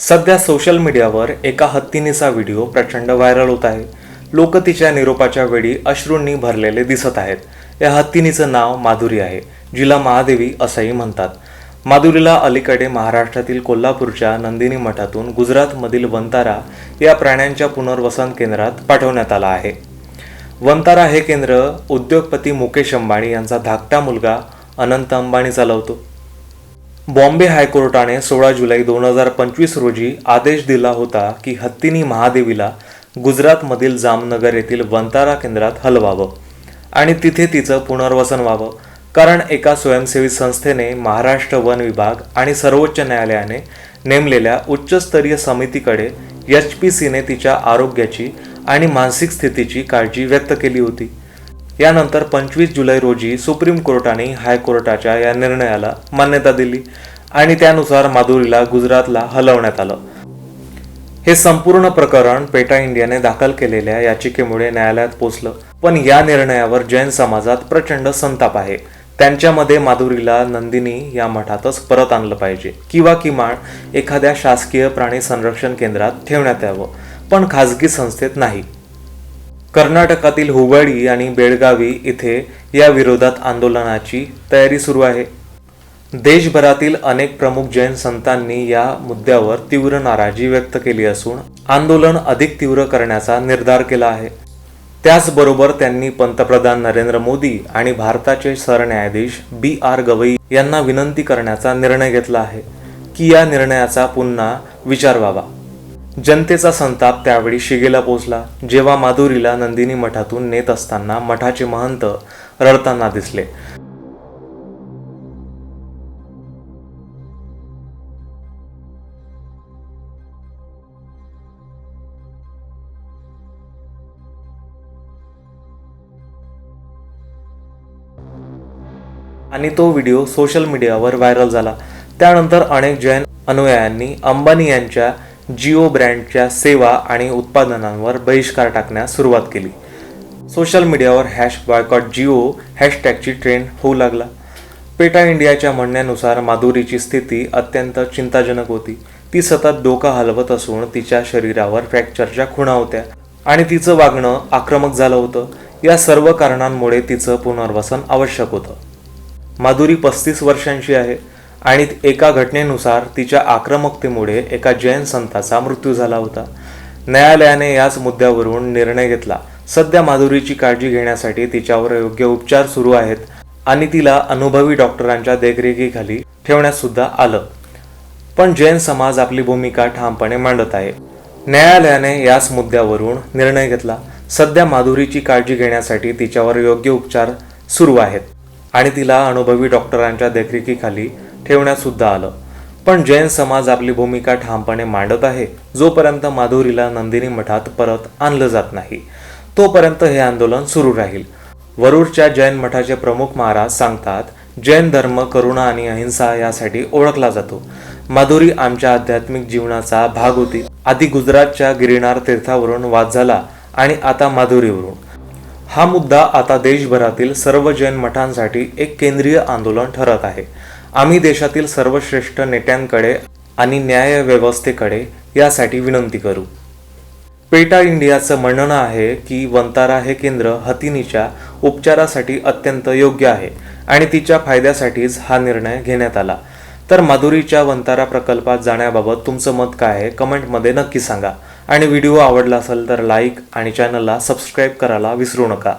सध्या सोशल मीडियावर एका हत्तीनीचा व्हिडिओ प्रचंड व्हायरल होत आहे. लोक तिच्या निरोपाच्या वेळी अश्रूंनी भरलेले दिसत आहेत. या हत्तीनीचं नाव माधुरी आहे जिला महादेवी असंही म्हणतात. माधुरीला अलीकडे महाराष्ट्रातील कोल्हापूरच्या नंदिनी मठातून गुजरातमधील वंतारा या प्राण्यांच्या पुनर्वसन केंद्रात पाठवण्यात आला आहे. वंतारा हे केंद्र उद्योगपती मुकेश अंबानी यांचा धाकटा मुलगा अनंत अंबानी चालवतो. बॉम्बे हायकोर्टाने सोळा जुलै दोन हजार पंचवीस रोजी आदेश दिला होता की हत्तीनी महादेवीला गुजरातमधील जामनगर येथील वंतारा केंद्रात हलवावं आणि तिथे तिचं पुनर्वसन व्हावं. कारण एका स्वयंसेवी संस्थेने महाराष्ट्र वन विभाग आणि सर्वोच्च न्यायालयाने नेमलेल्या उच्चस्तरीय समितीकडे एच पी सीने तिच्या आरोग्याची आणि मानसिक स्थितीची काळजी व्यक्त केली होती. यानंतर पंचवीस जुलै रोजी सुप्रीम कोर्टाने हायकोर्टाच्या या निर्णयाला मान्यता दिली आणि त्यानुसार माधुरीला गुजरातला हलवण्यात आलं. हे संपूर्ण प्रकरण पेटा इंडियाने दाखल केलेल्या याचिकेमुळे न्यायालयात पोचलं. पण या निर्णयावर जैन समाजात प्रचंड संताप आहे. त्यांच्यामध्ये माधुरीला नंदिनी या मठातच परत आणलं पाहिजे किंवा किमान एखाद्या शासकीय प्राणी संरक्षण केंद्रात ठेवण्यात यावं. पण खाजगी संस्थेत नाही. कर्नाटकातील हुबळी आणि बेळगावी इथे या विरोधात आंदोलनाची तयारी सुरू आहे. देशभरातील अनेक प्रमुख जैन संतांनी या मुद्द्यावर तीव्र नाराजी व्यक्त केली असून आंदोलन अधिक तीव्र करण्याचा निर्धार केला आहे. त्याचबरोबर त्यांनी पंतप्रधान नरेंद्र मोदी आणि भारताचे सरन्यायाधीश बी आर गवई यांना विनंती करण्याचा निर्णय घेतला आहे. की या निर्णयाचा पुन्हा विचार व्हावा. जनतेचा संताप त्यावेळी शिगेला पोचला जेव्हा माधुरीला नंदिनी मठातून नेत असताना मठाचे महंत रडताना दिसले. आणि तो व्हिडिओ सोशल मीडियावर व्हायरल झाला. त्यानंतर अनेक जैन अनुयायांनी अंबानी यांच्या जिओ ब्रँडच्या सेवा आणि उत्पादनांवर बहिष्कार टाकण्यास सुरुवात केली. सोशल मीडियावर हॅश बॉयकॉट जिओ हॅशटॅगची ट्रेंड होऊ लागला. पेटा इंडियाच्या म्हणण्यानुसार माधुरीची स्थिती अत्यंत चिंताजनक होती. ती सतत डोका हलवत असून तिच्या शरीरावर फ्रॅक्चरच्या खुणा होत्या आणि तिचं वागणं आक्रमक झालं होतं. या सर्व कारणांमुळे तिचं पुनर्वसन आवश्यक होतं. माधुरी पस्तीस वर्षांची आहे. आणि एका घटनेनुसार तिच्या आक्रमकतेमुळे एका जैन संताचा मृत्यू झाला होता. न्यायालयाने याच मुद्द्यावरून निर्णय घेतला. सध्या माधुरीची काळजी घेण्यासाठी तिच्यावर योग्य उपचार सुरू आहेत आणि तिला अनुभवी डॉक्टरांच्या देखरेखीखाली ठेवण्यात सुद्धा आलं. पण जैन समाज आपली भूमिका ठामपणे मांडत आहे. न्यायालयाने याच मुद्द्यावरून निर्णय घेतला. सध्या माधुरीची काळजी घेण्यासाठी तिच्यावर योग्य उपचार सुरू आहेत आणि तिला अनुभवी डॉक्टरांच्या देखरेखीखाली ठेवण्यातसुद्धा आलं. पण जैन समाज आपली भूमिका ठामपणे मांडत आहे. जोपर्यंत माधुरीला नंदिनी मठात परत आणलं जात नाही तोपर्यंत हे आंदोलन सुरू राहील. वरूरच्या जैन मठाचे प्रमुख महाराज सांगतात जैन धर्म करुणा आणि अहिंसा यासाठी ओळखला जातो. माधुरी आमच्या आध्यात्मिक जीवनाचा भाग होती. आधी गुजरातच्या गिरिनार तीर्थावरून वाद झाला आणि आता माधुरीवरून. हा मुद्दा आता देशभरातील सर्व जैन मठांसाठी एक केंद्रीय आंदोलन ठरत आहे. आम्ही देशातील सर्वश्रेष्ठ नेत्यांकडे आणि न्याय व्यवस्थेकडे यासाठी विनंती करू. पेटा इंडियाचं म्हणणं आहे की वंतारा हे केंद्र हतिनीच्या उपचारासाठी अत्यंत योग्य आहे आणि तिच्या फायद्यासाठीच हा निर्णय घेण्यात आला. तर माधुरीच्या वंतारा प्रकल्पात जाण्याबाबत तुमचं मत काय आहे? कमेंटमध्ये नक्की सांगा. आणि व्हिडिओ आवडला असेल तर लाईक आणि चॅनलला सबस्क्राईब करायला विसरू नका.